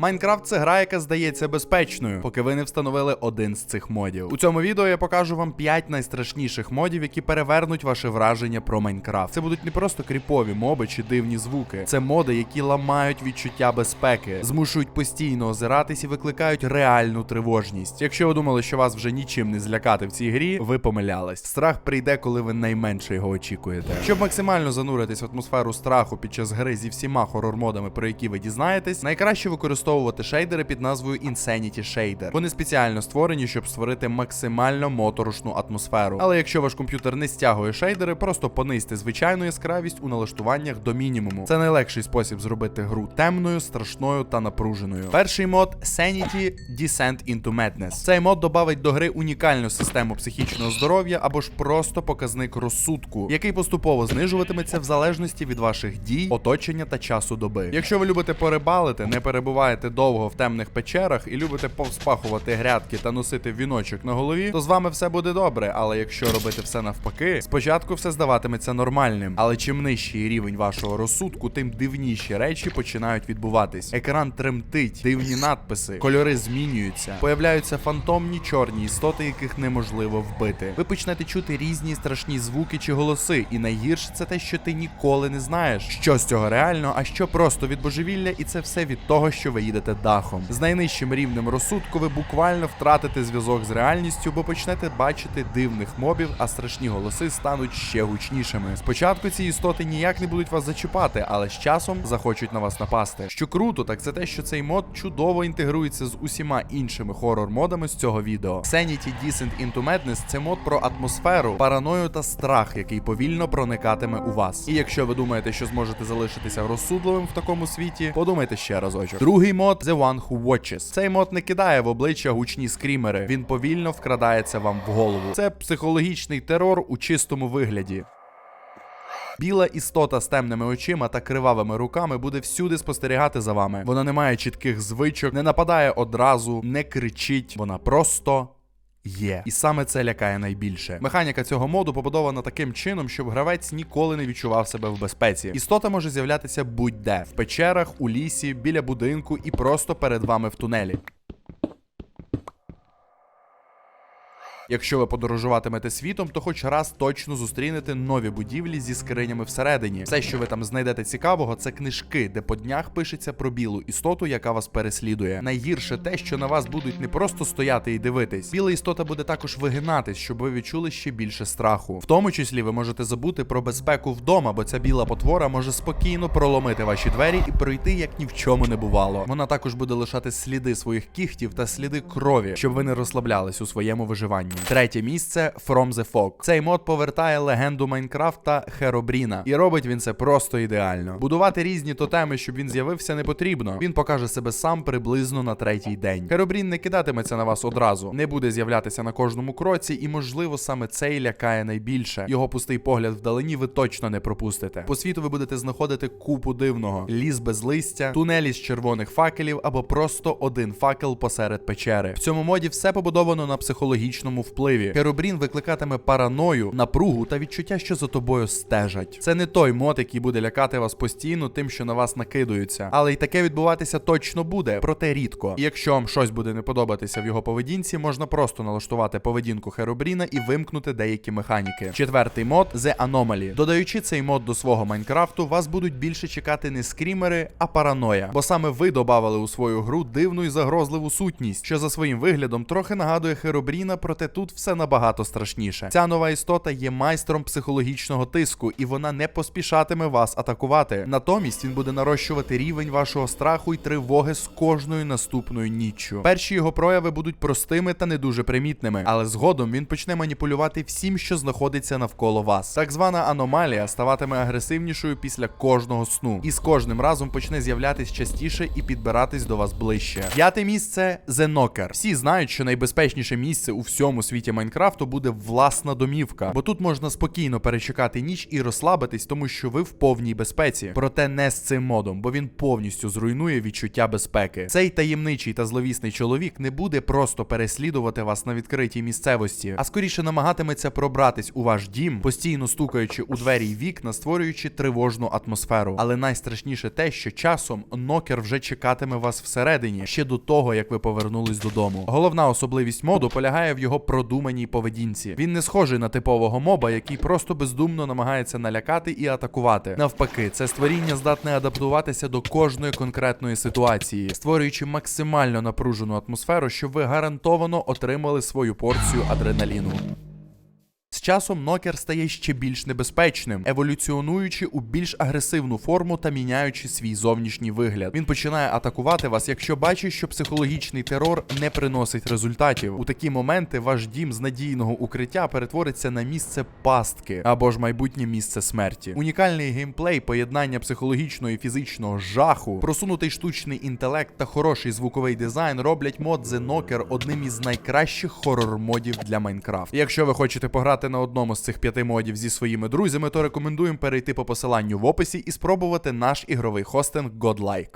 Майнкрафт це гра, яка здається безпечною, поки ви не встановили один з цих модів. У цьому відео я покажу вам 5 найстрашніших модів, які перевернуть ваше враження про Майнкрафт. Це будуть не просто кріпові моби чи дивні звуки. Це моди, які ламають відчуття безпеки, змушують постійно озиратись і викликають реальну тривожність. Якщо ви думали, що вас вже нічим не злякати в цій грі, ви помилялись. Страх прийде, коли ви найменше його очікуєте. Щоб максимально зануритись в атмосферу страху під час гри зі всіма хорор-модами, про які ви дізнаєтесь, найкраще використовувати шейдери під назвою Insanity Shader. Вони спеціально створені, щоб створити максимально моторошну атмосферу. Але якщо ваш комп'ютер не стягує шейдери, просто понизьте звичайну яскравість у налаштуваннях до мінімуму. Це найлегший спосіб зробити гру темною, страшною та напруженою. Перший мод Sanity Descent into Madness. Цей мод додавить до гри унікальну систему психічного здоров'я або ж просто показник розсудку, який поступово знижуватиметься в залежності від ваших дій, оточення та часу доби. Якщо ви любите порибалити, не перебуваєте довго в темних печерах і любите повспахувати грядки та носити віночок на голові, то з вами все буде добре. Але якщо робити все навпаки, спочатку все здаватиметься нормальним. Але чим нижчий рівень вашого розсудку, тим дивніші речі починають відбуватись. Екран тремтить, дивні надписи, кольори змінюються, появляються фантомні чорні істоти, яких неможливо вбити. Ви почнете чути різні страшні звуки чи голоси, і найгірше це те, що ти ніколи не знаєш, що з цього реально, а що просто від божевілля, і це все від того, що ви їдете дахом. З найнижчим рівнем розсудку ви буквально втратите зв'язок з реальністю, бо почнете бачити дивних мобів, а страшні голоси стануть ще гучнішими. Спочатку ці істоти ніяк не будуть вас зачіпати, але з часом захочуть на вас напасти. Що круто, так це те, що цей мод чудово інтегрується з усіма іншими хорор-модами з цього відео. Sanity Descent into Madness – це мод про атмосферу, параною та страх, який повільно проникатиме у вас. І якщо ви думаєте, що зможете залишитися розсудливим в такому світі, подумайте ще разочок. Другий мод The One Who Watches. Цей мод не кидає в обличчя гучні скрімери. Він повільно вкрадається вам в голову. Це психологічний терор у чистому вигляді. Біла істота з темними очима та кривавими руками буде всюди спостерігати за вами. Вона не має чітких звичок, не нападає одразу, не кричить. Вона просто. Є, і саме це лякає найбільше. Механіка цього моду побудована таким чином, щоб гравець ніколи не відчував себе в безпеці. Істота може з'являтися будь-де в печерах, у лісі, біля будинку і просто перед вами в тунелі. Якщо ви подорожуватимете світом, то хоч раз точно зустрінете нові будівлі зі скринями всередині. Все, що ви там знайдете цікавого, це книжки, де по днях пишеться про білу істоту, яка вас переслідує. Найгірше те, що на вас будуть не просто стояти і дивитись. Біла істота буде також вигинатись, щоб ви відчули ще більше страху. В тому числі ви можете забути про безпеку вдома, бо ця біла потвора може спокійно проломити ваші двері і пройти як ні в чому не бувало. Вона також буде лишати сліди своїх кіхтів та сліди крові, щоб ви не розслаблялись у своєму виживанні. Третє місце From the Fog. Цей мод повертає легенду Майнкрафта Херобріна, і робить він це просто ідеально. Будувати різні тотеми, щоб він з'явився, не потрібно. Він покаже себе сам приблизно на третій день. Херобрін не кидатиметься на вас одразу, не буде з'являтися на кожному кроці, і можливо саме це і лякає найбільше. Його пустий погляд вдалині ви точно не пропустите. По світу ви будете знаходити купу дивного: ліс без листя, тунелі з червоних факелів або просто один факел посеред печери. В цьому моді все побудовано на психологічному впливі. Херобрін викликатиме параною, напругу та відчуття, що за тобою стежать. Це не той мод, який буде лякати вас постійно, тим, що на вас накидуються. Але й таке відбуватися точно буде, проте рідко. І якщо вам щось буде не подобатися в його поведінці, можна просто налаштувати поведінку Херобріна і вимкнути деякі механіки. Четвертий мод The Anomaly. Додаючи цей мод до свого Майнкрафту, вас будуть більше чекати не скрімери, а параноя. Бо саме ви додавали у свою гру дивну і загрозливу сутність, що за своїм виглядом трохи нагадує Херобріна, проте тут все набагато страшніше. Ця нова істота є майстром психологічного тиску, і вона не поспішатиме вас атакувати. Натомість він буде нарощувати рівень вашого страху й тривоги з кожною наступною ніччю. Перші його прояви будуть простими та не дуже примітними, але згодом він почне маніпулювати всім, що знаходиться навколо вас. Так звана аномалія ставатиме агресивнішою після кожного сну, і з кожним разом почне з'являтись частіше і підбиратись до вас ближче. П'яте місце Knocker. Всі знають, що найбезпечніше місце у всьому світі Майнкрафту буде власна домівка, бо тут можна спокійно перечекати ніч і розслабитись, тому що ви в повній безпеці. Проте не з цим модом, бо він повністю зруйнує відчуття безпеки. Цей таємничий та зловісний чоловік не буде просто переслідувати вас на відкритій місцевості, а скоріше намагатиметься пробратись у ваш дім, постійно стукаючи у двері й вікна, створюючи тривожну атмосферу. Але найстрашніше те, що часом нокер вже чекатиме вас всередині ще до того, як ви повернулись додому. Головна особливість моду полягає в його продуманій поведінці. Він не схожий на типового моба, який просто бездумно намагається налякати і атакувати. Навпаки, це створіння здатне адаптуватися до кожної конкретної ситуації, створюючи максимально напружену атмосферу, щоб ви гарантовано отримали свою порцію адреналіну. З часом нокер стає ще більш небезпечним, еволюціонуючи у більш агресивну форму та міняючи свій зовнішній вигляд. Він починає атакувати вас, якщо бачить, що психологічний терор не приносить результатів. У такі моменти ваш дім з надійного укриття перетвориться на місце пастки або ж майбутнє місце смерті. Унікальний геймплей, поєднання психологічного і фізичного жаху, просунутий штучний інтелект та хороший звуковий дизайн роблять мод The Knocker одним із найкращих хорор-модів для Майнкрафт. Якщо ви хочете пограти на одному з цих п'яти модів зі своїми друзями, то рекомендуємо перейти по посиланню в описі і спробувати наш ігровий хостинг Godlike.